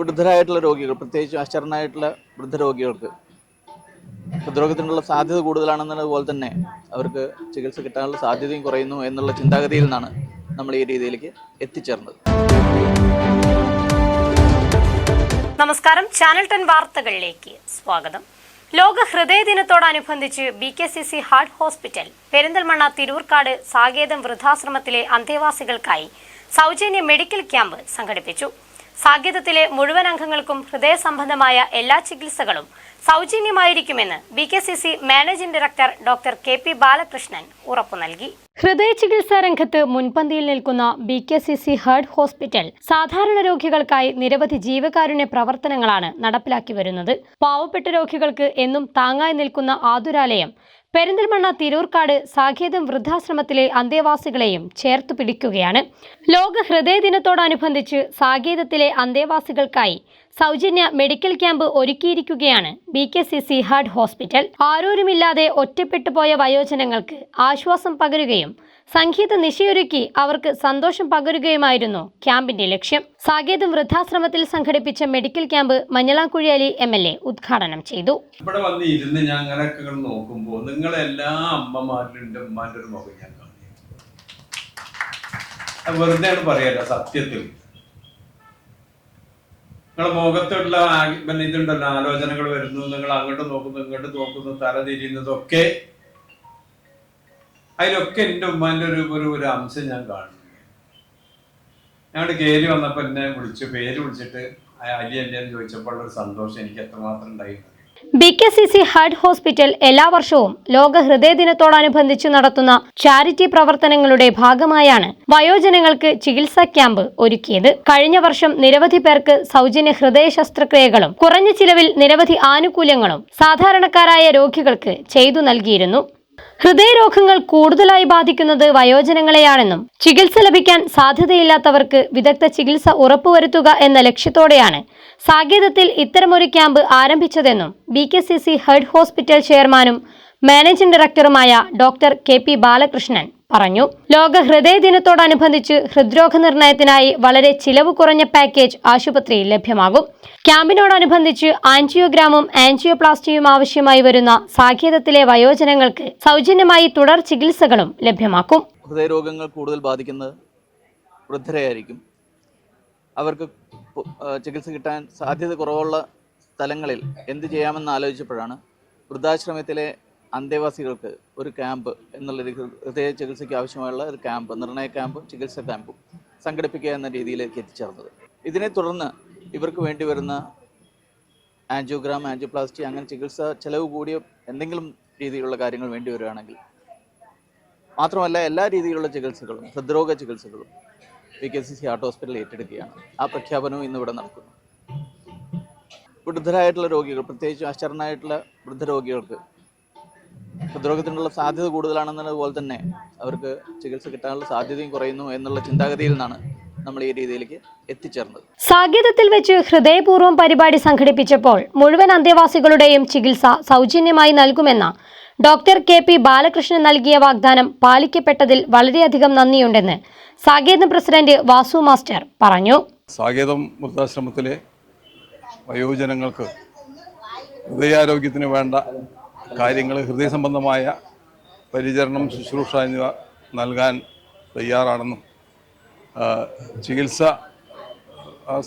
വൃദ്ധരായിട്ടുള്ള രോഗികൾ പ്രത്യേകിച്ച് അശരണായിട്ടുള്ള വൃദ്ധരോഗികൾക്ക് ഹൃദ്രോഗത്തിനുള്ള സാധ്യത കൂടുതലാണെന്നതുപോലെ തന്നെ അവർക്ക് ചികിത്സ കിട്ടാനുള്ള സാധ്യതയും കുറയുന്നു എന്നുള്ള ചിന്താഗതിയിൽ നിന്നാണ് നമ്മൾ ഈ രീതിയിലേക്ക് എത്തിച്ചേർന്നത്. നമസ്കാരം. ചാനൽ ടെൻ വാർത്തകളിലേക്ക് സ്വാഗതം. ലോക ഹൃദയ ദിനത്തോടനുബന്ധിച്ച് B K C C heart hospital Perinthalmanna Thirurkkad Saketham വൃദ്ധാശ്രമത്തിലെ അന്തേവാസികൾക്കായി സൗജന്യ മെഡിക്കൽ ക്യാമ്പ് സംഘടിപ്പിച്ചു. സാകേതത്തിലെ മുഴുവൻ അംഗങ്ങൾക്കും ഹൃദയ സംബന്ധമായ എല്ലാ ചികിത്സകളും സൗജന്യമായിരിക്കുമെന്ന് B K C C managing director doctor K P Balakrishnan ഉറപ്പു നൽകി. ഹൃദയ ചികിത്സാ രംഗത്ത് മുൻപന്തിയിൽ നിൽക്കുന്ന B K C C heart hospital സാധാരണ രോഗികൾക്കായി നിരവധി ജീവകാരുണ്യ പ്രവർത്തനങ്ങളാണ് നടപ്പിലാക്കി വരുന്നത്. പാവപ്പെട്ട രോഗികൾക്ക് എന്നും താങ്ങായി നിൽക്കുന്ന ആതുരാലയം പെരിന്തൽമണ്ണ തിരൂർക്കാട് സാഖേതം വൃദ്ധാശ്രമത്തിലെ അന്തേവാസികളെയും ചേർത്തു പിടിക്കുകയാണ്. ലോക ഹൃദയ ദിനത്തോടനുബന്ധിച്ച് സാകേതത്തിലെ അന്തേവാസികൾക്കായി സൗജന്യ medical camp ഒരുക്കിയിരിക്കുകയാണ് B K C C heart hospital. ആരോരുമില്ലാതെ ഒറ്റപ്പെട്ടു പോയ വയോജനങ്ങൾക്ക് ആശ്വാസം പകരുകയും സംഗീത നിശയൊരുക്കി അവർക്ക് സന്തോഷം പകരുകയുമായിരുന്നു ക്യാമ്പിന്റെ ലക്ഷ്യം. സാകേതം വൃദ്ധാശ്രമത്തിൽ സംഘടിപ്പിച്ച medical camp Manjalamkuzhi Ali M L A ഉദ്ഘാടനം ചെയ്തു. ഇവിടെ വന്ന് ഇരുന്ന് ഞാൻ അങ്ങനെ നോക്കുമ്പോൾ നിങ്ങളെല്ലാ അമ്മമാരിലും ഉമ്മാന്റെ ഒരു മുഖം ഞാൻ വെറുതെയാണ് പറയല്ല സത്യത്തിൽ. നിങ്ങളെ മുഖത്തുള്ള പിന്നെ ഇതുണ്ടല്ലോ ആലോചനകൾ വരുന്നു നിങ്ങൾ അങ്ങോട്ട് നോക്കുന്നു ഇങ്ങോട്ട് നോക്കുന്നു തല തിരിയുന്നതൊക്കെ. അതിലൊക്കെ എന്റെ ഉമ്മാന്റെ ഒരു ഒരു ഒരു അംശം ഞാൻ കാണുന്നു. ഞങ്ങളുടെ കയറി വന്നപ്പോൾ എന്നെ വിളിച്ചു പേര് വിളിച്ചിട്ട് അലി അല്ലേ എന്ന് ചോദിച്ചപ്പോൾ ഒരു സന്തോഷം എനിക്ക് എത്രമാത്രം ഉണ്ടായിരുന്നു B K C C heart hospital എല്ലാ വർഷവും ലോക ഹൃദയ ദിനത്തോടനുബന്ധിച്ച് നടത്തുന്ന ചാരിറ്റി പ്രവർത്തനങ്ങളുടെ ഭാഗമായാണ് വയോജനങ്ങൾക്ക് ചികിത്സാ ക്യാമ്പ് ഒരുക്കിയത്. കഴിഞ്ഞ വർഷം നിരവധി പേർക്ക് സൗജന്യ ഹൃദയ ശസ്ത്രക്രിയകളും കുറഞ്ഞ ചിലവിൽ നിരവധി ആനുകൂല്യങ്ങളും സാധാരണക്കാരായ രോഗികൾക്ക് ചെയ്തു നൽകിയിരുന്നു. ഹൃദയരോഗങ്ങൾ കൂടുതലായി ബാധിക്കുന്നത് വയോജനങ്ങളെയാണെന്നും ചികിത്സ ലഭിക്കാൻ സാധ്യതയില്ലാത്തവർക്ക് വിദഗ്ധ ചികിത്സ ഉറപ്പുവരുത്തുക എന്ന ലക്ഷ്യത്തോടെയാണ് സാകേതത്തിൽ ഇത്തരമൊരു camp ആരംഭിച്ചതെന്നും B K C C heart hospital ചെയർമാനും മാനേജിംഗ് ഡയറക്ടറുമായ ഡോക്ടർ കെ പി ബാലകൃഷ്ണൻ പറഞ്ഞു. ലോക ഹൃദയ ദിനത്തോടനുബന്ധിച്ച് ഹൃദ്രോഗ നിർണയത്തിനായി വളരെ ചിലവ് കുറഞ്ഞ പാക്കേജ് ആശുപത്രിയിൽ ലഭ്യമാകും. ക്യാമ്പിനോടനുബന്ധിച്ച് ആൻജിയോഗ്രാമും ആൻജിയോപ്ലാസ്റ്റിയും ആവശ്യമായി വരുന്ന സാഖ്യതത്തിലെ വയോജനങ്ങൾക്ക് സൗജന്യമായി തുടർ ചികിത്സകളും ലഭ്യമാക്കും. ഹൃദയരോഗങ്ങൾ കൂടുതൽ ബാധിക്കുന്നത് വൃദ്ധരെയായിരിക്കും. അവർക്ക് ചികിത്സ കിട്ടാൻ സാധ്യത കുറവുള്ള സ്ഥലങ്ങളിൽ എന്ത് ചെയ്യാമെന്ന് ആലോചിച്ചപ്പോഴാണ് വൃദ്ധാശ്രമത്തിലെ അന്തേവാസികൾക്ക് ഒരു ക്യാമ്പ് എന്നുള്ള ഹൃദയ ചികിത്സയ്ക്ക് ആവശ്യമായുള്ള ഒരു ക്യാമ്പ് നിർണയ ക്യാമ്പും ചികിത്സ ക്യാമ്പും സംഘടിപ്പിക്കുക എന്ന രീതിയിലേക്ക് എത്തിച്ചേർന്നത്. ഇതിനെ തുടർന്ന് ഇവർക്ക് വേണ്ടി വരുന്ന ആൻജിയോഗ്രാം ആൻജിയോപ്ലാസ്റ്റി അങ്ങനെ ചികിത്സ ചെലവ് കൂടിയ എന്തെങ്കിലും രീതിയിലുള്ള കാര്യങ്ങൾ വേണ്ടി വരികയാണെങ്കിൽ മാത്രമല്ല എല്ലാ രീതിയിലുള്ള ചികിത്സകളും ഹൃദ്രോഗ ചികിത്സകളും V K C C heart hospital ഏറ്റെടുക്കുകയാണ്. ആ പ്രഖ്യാപനവും ഇന്ന് ഇവിടെ നടക്കുന്നു. വൃദ്ധരായിട്ടുള്ള രോഗികൾ പ്രത്യേകിച്ച് അശരണായിട്ടുള്ള വൃദ്ധരോഗികൾക്ക് ഹൃദ്രോഗത്തിനുള്ള സാധ്യത കൂടുതലാണെന്നതുപോലെ തന്നെ അവർക്ക് ചികിത്സ കിട്ടാനുള്ള സാധ്യതയും കുറയുന്നു എന്നുള്ള ചിന്താഗതിയിൽ നിന്നാണ് നമ്മൾ ഈ രീതിയിലേക്ക് എത്തിച്ചേർന്നത്. സാഗീതത്തിൽ വെച്ച് ഹൃദയപൂർവം പരിപാടി സംഘടിപ്പിച്ചപ്പോൾ മുഴുവൻ അന്തേവാസികളുടെയും ചികിത്സ സൗജന്യമായി നൽകുമെന്ന ഡോക്ടർ കെ പി ബാലകൃഷ്ണൻ നൽകിയ വാഗ്ദാനം പാലിക്കപ്പെട്ടതിൽ വളരെയധികം നന്ദിയുണ്ടെന്ന് സാഗേതം പ്രസിഡന്റ് വാസു മാസ്റ്റർ പറഞ്ഞു. സാകേതം വൃദ്ധാശ്രമത്തിലെ വയോജനങ്ങൾക്ക് ഹൃദയാരോഗ്യത്തിന് വേണ്ട കാര്യങ്ങൾ ഹൃദയ സംബന്ധമായ പരിചരണം ശുശ്രൂഷ എന്നിവ നൽകാൻ തയ്യാറാണെന്നും ചികിത്സ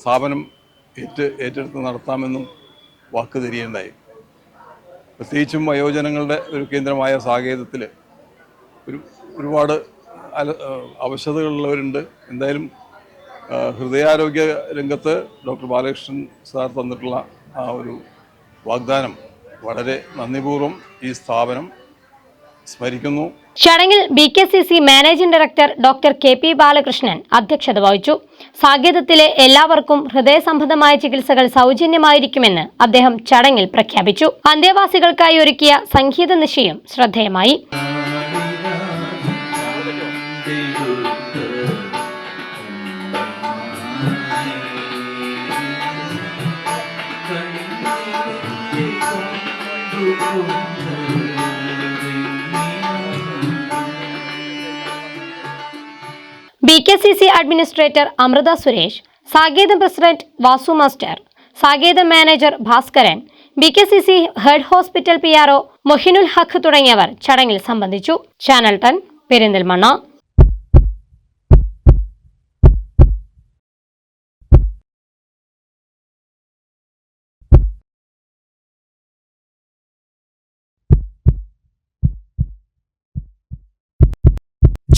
സ്ഥാപനം ഏറ്റ് ഏറ്റെടുത്ത് നടത്താമെന്നും വാക്ക് തരികയുണ്ടായി. പ്രത്യേകിച്ചും വയോജനങ്ങളുടെ ഒരു കേന്ദ്രമായ സാകേതത്തിൽ ഒരു ഒരുപാട് അല അവശതകളുള്ളവരുണ്ട്. എന്തായാലും ഹൃദയാരോഗ്യ രംഗത്ത് ഡോക്ടർ ബാലകൃഷ്ണൻ സാർ തന്നിട്ടുള്ള ആ ഒരു വാഗ്ദാനം വളരെ നന്ദിപൂർവം ഈ സ്ഥാപനം സ്മരിക്കുന്നു. ചടങ്ങിൽ B K C C managing director doctor K P Balakrishnan അധ്യക്ഷത വഹിച്ചു. സാഗേതത്തിലെ എല്ലാവർക്കും ഹൃദയ സംബന്ധമായ ചികിത്സകൾ സൗജന്യമായിരിക്കുമെന്ന് അദ്ദേഹം ചടങ്ങിൽ പ്രഖ്യാപിച്ചു. അന്തേവാസികൾക്കായി ഒരുക്കിയ സംഗീത നിശയും ശ്രദ്ധേയമായി. B K C C administrator Amrutha Suresh Saketham president Vasu master Saketham manager Bhaskaran B K C C heart hospital P R O Mohinul Haq തുടങ്ങിയവർ ചടങ്ങിൽ സംബന്ധിച്ചു. ചാനൽ ടൺ പെരിന്തൽമണ്ണ.